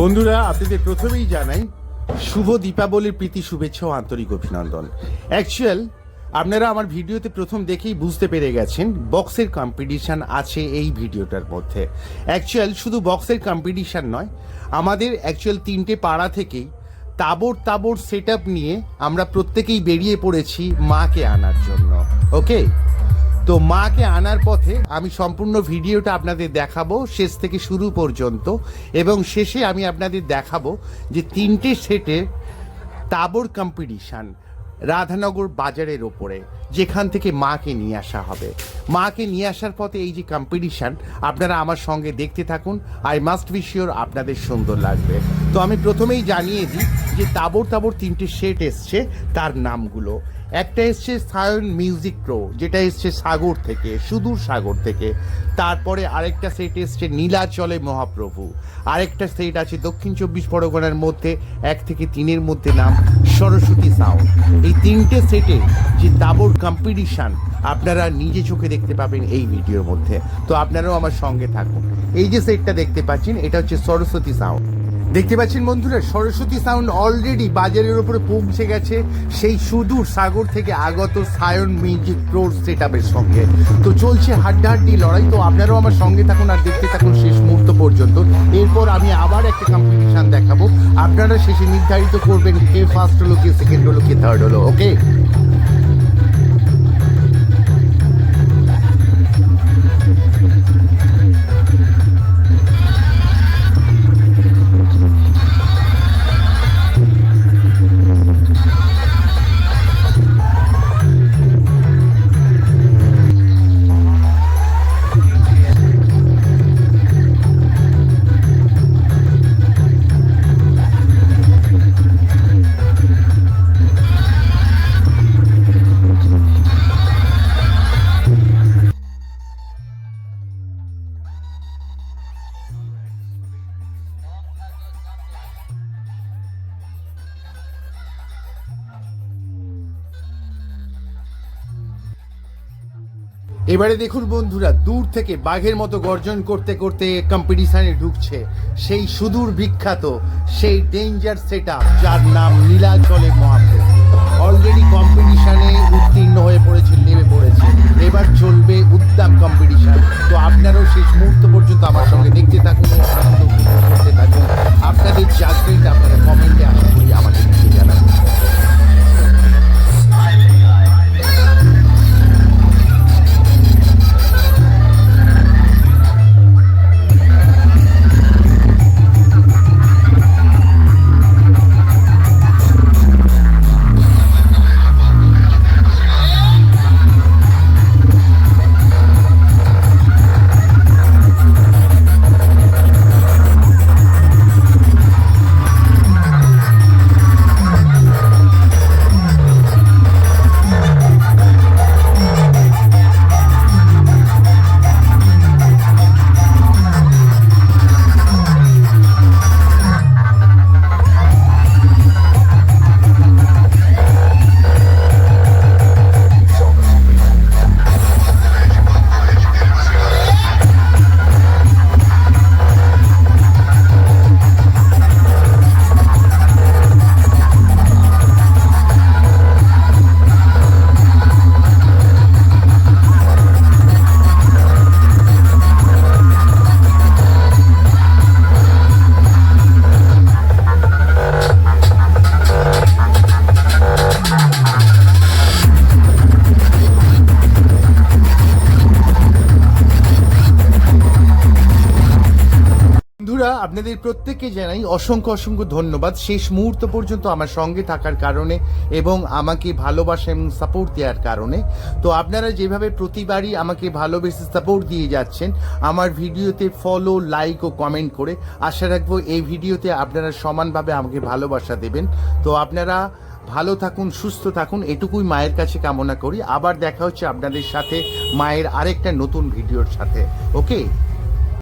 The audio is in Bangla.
বন্ধুরা আপনাদের প্রথমেই জানাই, শুভ দীপাবলির প্রীতি, শুভেচ্ছা ও আন্তরিক অভিনন্দন। অ্যাকচুয়াল আপনারা আমার ভিডিওতে প্রথম দেখেই বুঝতে পেরে গেছেন, বক্সের কম্পিটিশান আছে এই ভিডিওটার মধ্যে। অ্যাকচুয়াল শুধু বক্সের কম্পিটিশান নয়, আমাদের অ্যাকচুয়াল তিনটে পাড়া থেকেই তাবর তাবর সেট নিয়ে আমরা প্রত্যেকেই বেরিয়ে পড়েছি মাকে আনার জন্য। ওকে তো মাকে আনার পথে আমি সম্পূর্ণ ভিডিওটা আপনাদের দেখাবো শেষ থেকে শুরু পর্যন্ত এবং শেষে আমি আপনাদের দেখাবো যে তিনটে সেটের তাবর কম্পিটিশান রাধানগর বাজারের ওপরে, যেখান থেকে মাকে নিয়ে আসা হবে। মাকে নিয়ে আসার পথে এই যে কম্পিটিশান আপনারা আমার সঙ্গে দেখতে থাকুন। আই মাস্ট বি শিওর আপনাদের সুন্দর লাগবে। তো আমি প্রথমেই জানিয়ে দিই যে তাবর তাবর তিনটে সেট এসছে তার নামগুলো। একটা এসছে সায়ন মিউজিক প্রো, যেটা এসছে সাগর থেকে, সুদূর সাগর থেকে। তারপরে আরেকটা সেট এসছে নীলাচলে মহাপ্রভু। আরেকটা সেট আছে দক্ষিণ চব্বিশ পরগনার মধ্যে, এক থেকে তিনের মধ্যে নাম সরস্বতী সাউন্ড এই তিনটে সেটে যে দাবর কম্পিটিশান আপনারা নিজে চোখে দেখতে পাবেন এই ভিডিওর মধ্যে। তো আপনারাও আমার সঙ্গে থাকুন। এই যে সেটটা দেখতে পাচ্ছেন, এটা হচ্ছে সরস্বতী সাউন্ড দেখতে পাচ্ছেন বন্ধুরা, সরস্বতী সাউন্ড অলরেডি বাজারের উপরে পৌঁছে গেছে। সেই সুদূর সাগর থেকে আগত সায়ন মিউজিক প্রোর সেট সঙ্গে। তো চলছে হাড্ডাহাড্ডি লড়াই। তো আপনারাও আমার সঙ্গে থাকুন আর দেখতে থাকুন শেষ মুহূর্ত পর্যন্ত। এরপর আমি আবার একটা কম্পিটিশন দেখাবো। আপনারা শেষে নির্ধারিত করবেন কে ফার্স্ট হলো, কে সেকেন্ড হলো, কে থার্ড হলো ওকে এবারে দেখুন বন্ধুরা, দূর থেকে বাঘের মতো গর্জন করতে করতে কম্পিটিশনে ঢুকছে। সেই সুদূর বিখ্যাত, সেই ডেঞ্জার সেট যার নাম নীলাচলে মহাপ্রভু অলরেডি কম্পিটিশনে উত্তীর্ণ হয়ে পড়েছে, নেমে পড়েছে। এবার চলবে উদ্যাম কম্পিটিশন তো আপনারাও শেষ মুহূর্ত পর্যন্ত আমার সঙ্গে দেখতে থাকুন। আপনাদের প্রত্যেককে জানাই অসংখ্য অসংখ্য ধন্যবাদ। শেষ মুহূর্ত পর্যন্ত আমার সঙ্গে থাকার কারণে এবং আমাকে ভালোবাসা এবং সাপোর্ট দেওয়ার কারণে। তো আপনারা যেভাবে প্রতিবারই আমাকে ভালোবেসে সাপোর্ট দিয়ে যাচ্ছেন, আমার ভিডিওতে ফলো লাইক ও কমেন্ট করে আশা রাখব এই ভিডিওতে আপনারা সমানভাবে আমাকে ভালোবাসা দেবেন। তো আপনারা ভালো থাকুন, সুস্থ থাকুন, এটুকুই মায়ের কাছে কামনা করি। আবার দেখা হচ্ছে আপনাদের সাথে মায়ের আরেকটা নতুন ভিডিওর সাথে। ওকে